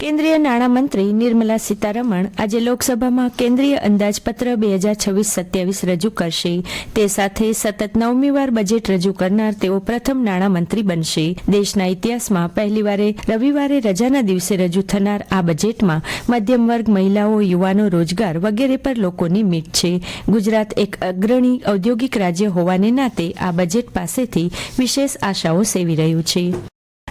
કેન્દ્રીય નાણામંત્રી નિર્મલા સીતારમણ આજે લોકસભામાં કેન્દ્રીય અંદાજપત્ર બે હજાર છવ્વીસ સત્યાવીસ રજૂ કરશે. તે સાથે સતત નવમી વાર બજેટ રજૂ કરનાર તેઓ પ્રથમ નાણામંત્રી બનશે. દેશના ઇતિહાસમાં પહેલીવારે રવિવારે રજાના દિવસે રજૂ થનાર આ બજેટમાં મધ્યમ વર્ગ મહિલાઓ, યુવાનો, રોજગાર વગેરે પર લોકોની મીટ છે. ગુજરાત એક અગ્રણી ઔદ્યોગિક રાજ્ય હોવાને નાતે આ બજેટ પાસેથી વિશેષ આશાઓ સેવી રહ્યું છે.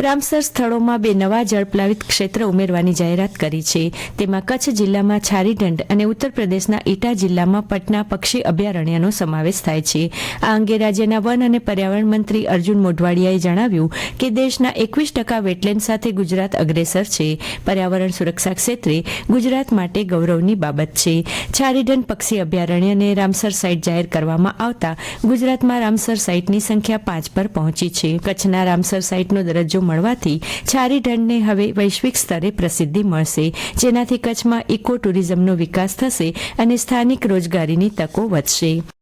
રામસર સ્થળોમાં બે નવા જળપ્લાવિત ક્ષેત્ર ઉમેરવાની જાહેરાત કરી છે. તેમાં કચ્છ જિલ્લામાં છારીઢંડ અને ઉત્તર પ્રદેશના ઇટા જિલ્લામાં પટના પક્ષી અભયારણ્યનો સમાવેશ થાય છે. આ અંગે રાજ્યના વન અને પર્યાવરણ મંત્રી અર્જુન મોઢવાડિયાએ જણાવ્યું કે દેશના એકવીસ ટકા વેટલેન્ડ સાથે ગુજરાત અગ્રેસર છે. પર્યાવરણ સુરક્ષા ક્ષેત્રે ગુજરાત માટે ગૌરવની બાબત છે. છારીઢંડ પક્ષી અભયારણ્યને રામસર સાઇટ જાહેર કરવામાં આવતા ગુજરાતમાં રામસર સાઇટની સંખ્યા પાંચ પર પહોંચી છે. કચ્છના રામસર સાઇટનો દરજ્જો મળવાથી છારી ઢંઢને હવે વૈશ્વિક સ્તરે પ્રસિદ્ધિ મળશે, જેનાથી કચ્છમાં ઇકો ટુરિઝમનો વિકાસ થશે અને સ્થાનિક રોજગારીની તકો વધશે.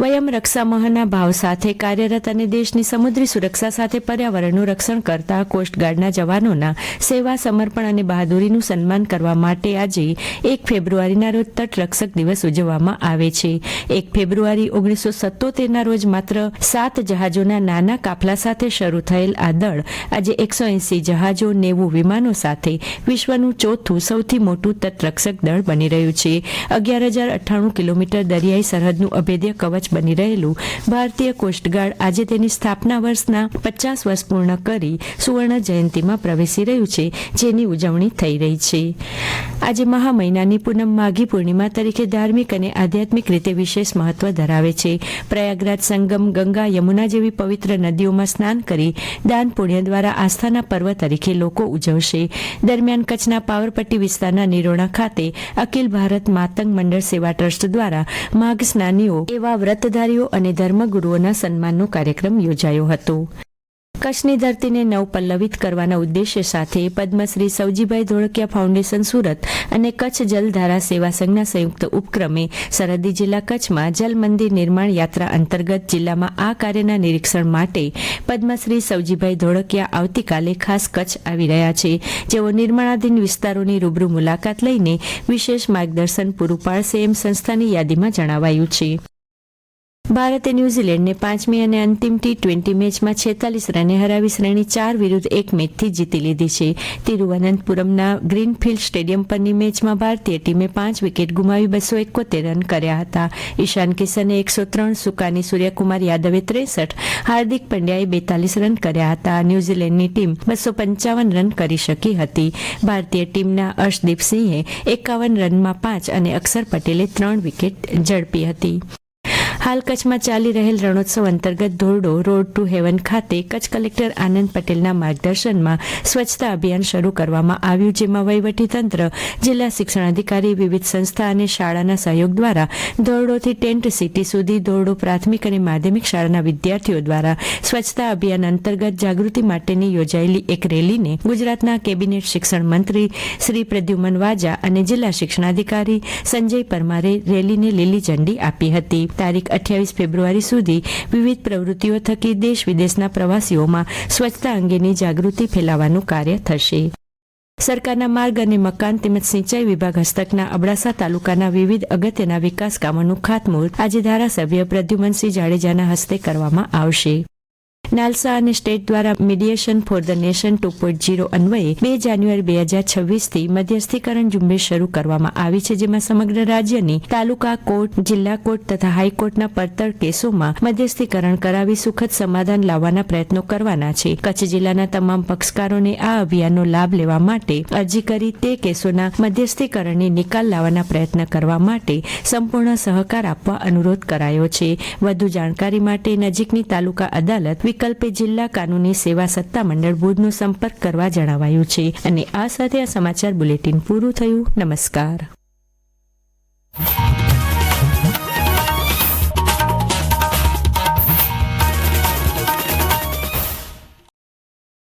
વયમ રક્ષામહના ભાવ સાથે કાર્યરત અને દેશની સમુદ્રી સુરક્ષા સાથે પર્યાવરણનું રક્ષણ કરતા કોસ્ટગાર્ડના જવાનોના સેવા, સમર્પણ અને બહાદુરીનું સન્માન કરવા માટે આજે એક ફેબ્રુઆરીના રોજ તટરક્ષક દિવસ ઉજવવામાં આવે છે. એક ફેબ્રુઆરી ઓગણીસો સત્તોતેરના રોજ માત્ર સાત જહાજોના નાના કાફલા સાથે શરૂ થયેલ આ દળ આજે એકસો એંસી જહાજો, નેવું વિમાનો સાથે વિશ્વનું ચોથું સૌથી મોટું તટરક્ષક દળ બની રહ્યું છે. અગિયાર હજાર અઠ્ઠાણું કિલોમીટર દરિયાઈ સરહદનું અભેદ્ય કવચ બની રહેલું. ભારતીય કોસ્ટગાર્ડ આજે તેની સ્થાપના વર્ષના પચાસ વર્ષ પૂર્ણ કરી સુવર્ણ જયંતિમાં પ્રવેશી રહ્યું છે, જેની ઉજવણી થઈ રહી છે. આજે મહા મહિનાની પૂનમ માઘી પૂર્ણિમા તરીકે ધાર્મિક અને આધ્યાત્મિક રીતે વિશેષ મહત્વ ધરાવે છે. પ્રયાગરાજ સંગમ ગંગા યમુના જેવી પવિત્ર નદીઓમાં સ્નાન કરી દાન પુણ્ય દ્વારા આસ્થાના પર્વ તરીકે લોકો ઉજવશે. દરમિયાન કચ્છના પાવરપટ્ટી વિસ્તારના નિરોણા ખાતે અખિલ ભારત માતંગ મંડળ સેવા ટ્રસ્ટ દ્વારા માઘ સ્નાનીઓ એવા વ્રતધારીઓ અને ધર્મગુરુઓના સન્માનનો કાર્યક્રમ યોજાયો હતો. કચ્છની ધરતીને નવપલ્લવિત કરવાના ઉદ્દેશ્ય સાથે પદ્મશ્રી સૌજીભાઈ ધોળકિયા ફાઉન્ડેશન સુરત અને કચ્છ જલધારા સેવા સંઘના સંયુક્ત ઉપક્રમે સરહદી જિલ્લા કચ્છમાં જલ મંદિર નિર્માણ યાત્રા અંતર્ગત જિલ્લામાં આ કાર્યના નિરીક્ષણ માટે પદ્મશ્રી સૌજીભાઈ ધોળકિયા આવતીકાલે ખાસ કચ્છ આવી રહ્યા છે. જેઓ નિર્માણાધીન વિસ્તારોની રૂબરૂ મુલાકાત લઈને વિશેષ માર્ગદર્શન પૂરું પાડશે એમ સંસ્થાની યાદીમાં જણાવાયું છે. ભારતે ન્યૂઝીલેન્ડને પાંચમી અને અંતિમ ટી ટ્વેન્ટી મેચમાં છેતાલીસ રને હરાવી શ્રેણી ચાર વિરુદ્ધ એક મેચથી જીતી લીધી છે. તિરુવનંતપુરમના ગ્રીનફિલ્ડ સ્ટેડિયમ પરની મેચમાં ભારતીય ટીમે પાંચ વિકેટ ગુમાવી બસો એકોતેર રન કર્યા હતા. ઈશાન કિશને એકસો ત્રણ, સુકાની સૂર્યકુમાર યાદવે ત્રેસઠ, હાર્દિક પંડ્યાએ બેતાલીસ રન કર્યા હતા. ન્યૂઝીલેન્ડની ટીમ બસો પંચાવન રન કરી શકી હતી. ભારતીય ટીમના અર્શદીપસિંહે એકાવન રનમાં પાંચ અને અક્ષર પટેલે ત્રણ વિકેટ ઝડપી હતી. હાલ કચ્છમાં ચાલી રહેલ રણોત્સવ અંતર્ગત ધોરડો, રોડ ટુ હેવન ખાતે કચ્છ કલેક્ટર આનંદ પટેલના માર્ગદર્શનમાં સ્વચ્છતા અભિયાન શરૂ કરવામાં આવ્યું, જેમાં વહીવટીતંત્ર, જિલ્લા શિક્ષણાધિકારી, વિવિધ સંસ્થા અને શાળાના સહયોગ દ્વારા ધોરડોથી ટેન્ટ સિટી સુધી ધોરડો પ્રાથમિક અને માધ્યમિક શાળાના વિદ્યાર્થીઓ દ્વારા સ્વચ્છતા અભિયાન અંતર્ગત જાગૃતિ માટેની યોજાયેલી એક રેલીને ગુજરાતના કેબિનેટ શિક્ષણ મંત્રી શ્રી પ્રદ્યુમન વાજા અને જિલ્લા શિક્ષણાધિકારી સંજય પરમારે રેલીને લીલી ઝંડી આપી હતી. તારીખ અઠ્યાવીસ ફેબ્રુઆરી સુધી વિવિધ પ્રવૃત્તિઓ થકી દેશ વિદેશના પ્રવાસીઓમાં સ્વચ્છતા અંગેની જાગૃતિ ફેલાવવાનું કાર્ય થશે. સરકારના માર્ગ અને મકાન તેમજ સિંચાઈ વિભાગ હસ્તકના અબડાસા તાલુકાના વિવિધ અગત્યના વિકાસ કામોનું ખાતમુહૂર્ત આજે ધારાસભ્ય પ્રદ્યુમનસિંહ જાડેજાના હસ્તે કરવામાં આવશે. નાલસા અને સ્ટેટ દ્વારા mediation for the nation two point zero અન્વયે બે જાન્યુઆરી બે હજાર છવ્વીસથી મધ્યસ્થીકરણ ઝુંબેશ શરૂ કરવામાં આવી છે, જેમાં સમગ્ર રાજ્યની તાલુકા કોર્ટ, જિલ્લા કોર્ટ તથા હાઈકોર્ટના પડતર કેસોમાં મધ્યસ્થીકરણ કરાવી સુખદ સમાધાન લાવવાના પ્રયત્નો કરવાના છે. કચ્છ જિલ્લાના તમામ પક્ષકારોને આ અભિયાનનો લાભ લેવા માટે અરજી કરી તે કેસોના મધ્યસ્થીકરણની નિકાલ લાવવાના પ્રયત્ન કરવા માટે સંપૂર્ણ સહકાર આપવા અનુરોધ કરાયો છે. વધુ જાણકારી માટે નજીકની તાલુકા અદાલત વિકલ્પે જિલ્લા કાનૂની સેવા સત્તા મંડળ ભુજનો સંપર્ક કરવા જણાવાયું છે. અને આ સાથે આ સમાચાર બુલેટિન પૂરું થયું. નમસ્કાર.